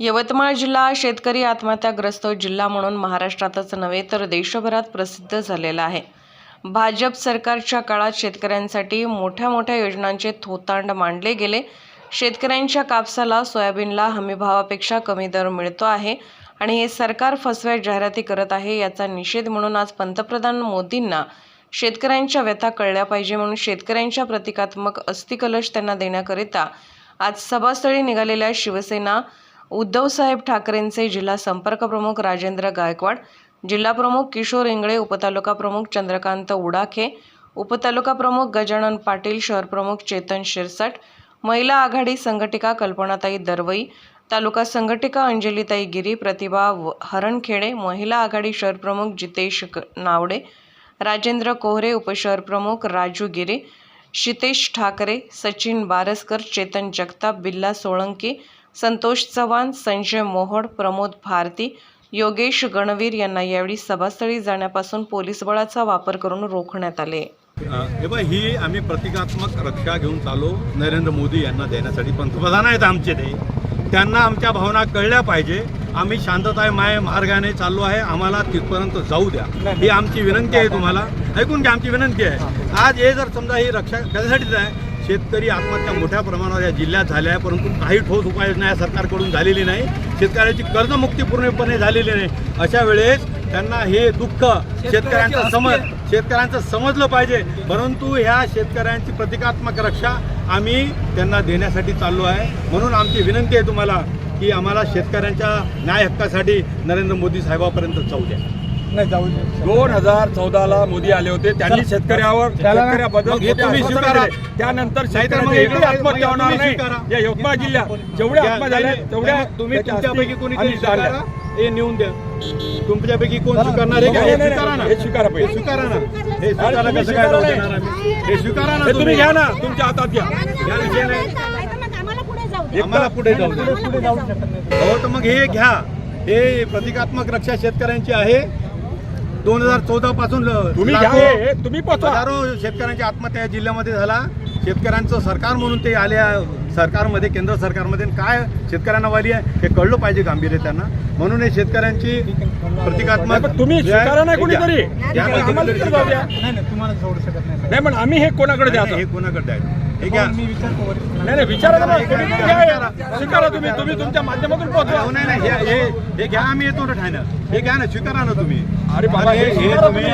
यवतमाळ जिल्हा शेतकरी आत्महत्याग्रस्त जिल्हा म्हणून महाराष्ट्रातच नव्हे तर देशभरात प्रसिद्ध झालेला आहे. भाजप सरकारच्या काळात शेतकऱ्यांसाठी मोठ्या मोठ्या योजनांचे थोतांड मांडले गेले. शेतकऱ्यांच्या कापसाला सोयाबीनला हमीभावापेक्षा कमी दर मिळतो आहे आणि हे सरकार फसव्या जाहिराती करत आहे याचा निषेध म्हणून आज पंतप्रधान मोदींना शेतकऱ्यांच्या व्यथा कळल्या पाहिजे म्हणून शेतकऱ्यांच्या प्रतिकात्मक अस्थिकलश त्यांना देण्याकरिता आज सभास्थळी निघालेल्या शिवसेना उद्धवसाहेब ठाकरेंचे जिल्हा संपर्क प्रमुख राजेंद्र गायकवाड जिल्हा प्रमुख किशोर इंगळे उपतालुका प्रमुख चंद्रकांत उडाखे उपतालुका प्रमुख गजानन पाटील शहर प्रमुख चेतन शिरसट महिला आघाडी संघटिका कल्पनाताई दरवई तालुका संघटिका अंजलीताई गिरी प्रतिभा व- हरणखेडे महिला आघाडी शहर प्रमुख जितेश नावडे राजेंद्र कोहरे उपशहर प्रमुख राजू गिरे शितेश ठाकरे सचिन बारसकर चेतन जगताप बिल्ला सोळंकी संतोष चव्हाण संजय मोहोड प्रमोद भारती योगेश गणवीर यांना यावेळी सभास्थळी जाण्यापासून पोलीस बळाचा वापर करून रोखण्यात आले. ही आम्ही प्रतिकात्मक रक्षा घेऊन चालू नरेंद्र मोदी यांना देण्यासाठी. पंतप्रधान आहेत आमचे ते. त्यांना आमच्या भावना कळल्या पाहिजे. आम्ही शांतता माय मार्गाने चाललो आहे. आम्हाला तिथपर्यंत जाऊ द्या. ही आमची विनंती आहे तुम्हाला. ऐकून घ्या आमची विनंती आहे. आज हे जर समजा ही रक्षा कशासाठीच आहे शेतकरी आत्महत्या मोठ्या प्रमाणावर या जिल्ह्यात झाल्या आहे परंतु काही ठोस उपाययोजना या सरकारकडून झालेली नाही. शेतकऱ्याची कर्जमुक्ती पूर्णपणे झालेली नाही. अशा वेळेस त्यांना हे दुःख शेतकऱ्यांचं समज शेतकऱ्यांचं समजलं पाहिजे. परंतु ह्या शेतकऱ्यांची प्रतिकात्मक रक्षा आम्ही त्यांना देण्यासाठी चाललो आहे. म्हणून आमची विनंती आहे तुम्हाला की आम्हाला शेतकऱ्यांच्या न्याय हक्कासाठी नरेंद्र मोदी साहेबापर्यंत जाऊ द्या. नाही जाऊ दे. दोन हजार चौदाला मोदी आले होते. त्यांनी शेतकऱ्यावर शेतकऱ्याबद्दल. त्यानंतर शेतकऱ्यांची आत्महत्या होणार नाही. या यवतमाळ जिल्ह्यात जेवढ्या आत्महत्या झाल्या नाही, तेवढ्या तुम्ही तुमच्यापैकी जाणल्या. स्वीकारा? हे नेऊन द्या. तुमच्यापैकी कोण स्वीकारणार आहे? का? नाही, हे नाही, स्वीकारा हे स्वीकारा हे पाहिजे. स्वीकारा ना. हे स्वीकारा कसं काय स्वीकारा जाऊ नाही. देणार आम्ही? हे स्वीकारा ना तुम्ही घ्या ना. तुमच्या हातात घ्या. या विषय नाही. आम्हाला पुढे जाऊ दे. आम्हाला पुढे जाऊ दे. पुढे जाऊ शकत नाही हो तर मग हे घ्या. हे प्रतिकात्मक रक्षा शेतकऱ्यांची आहे. दोन हजार चौदा पासून तुम्ही हजारो शेतकऱ्यांची आत्महत्या या जिल्ह्यामध्ये झाला. शेतकऱ्यांचं सरकार म्हणून ते आल्या सरकारमध्ये केंद्र सरकारमध्ये. काय शेतकऱ्यांना वाली आहे हे कळलं पाहिजे गांभीर्य त्यांना म्हणून हे शेतकऱ्यांची प्रतिकात्मक तुम्ही नाही हे द्या. पण आम्ही हे कोणाकडे द्यायचं? हे कोणाकडे द्यायचं? हे हो, मी विचारतो वरिष्ठ नाही नाही विचारा ना घ्या हे. स्वीकारा तुम्ही. तुम्ही तुमच्या माध्यमातून पोहोचवा हो, नाही नाही हे- हे घ्या आम्ही येतो ना ठाण्यात. हे घ्या ना स्वीकारा ना तुम्ही. अरे बाबा, हे तुम्ही तुम्ही.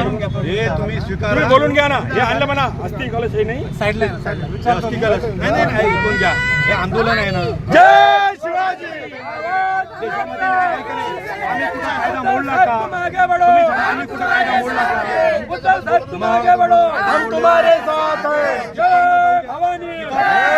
हे तुम्ही स्वीकारा. तुम्ही बोलून घ्या ना. हे आणलं म्हणा. अस्ति कलश हे नाही. साईडला आहे. हे अस्थि. कलश. नाही नाही नाही ऐकून घ्या. हे आंदोलन आहे ना. जय शिवाजी. आम्ही कुठं कायदा मोडला का आम्ही कुठं मोडला का साथ हैं जय भवानी जय शिवाजी आम्हाला पिझ्झा टक्कर आणा तुम्ही.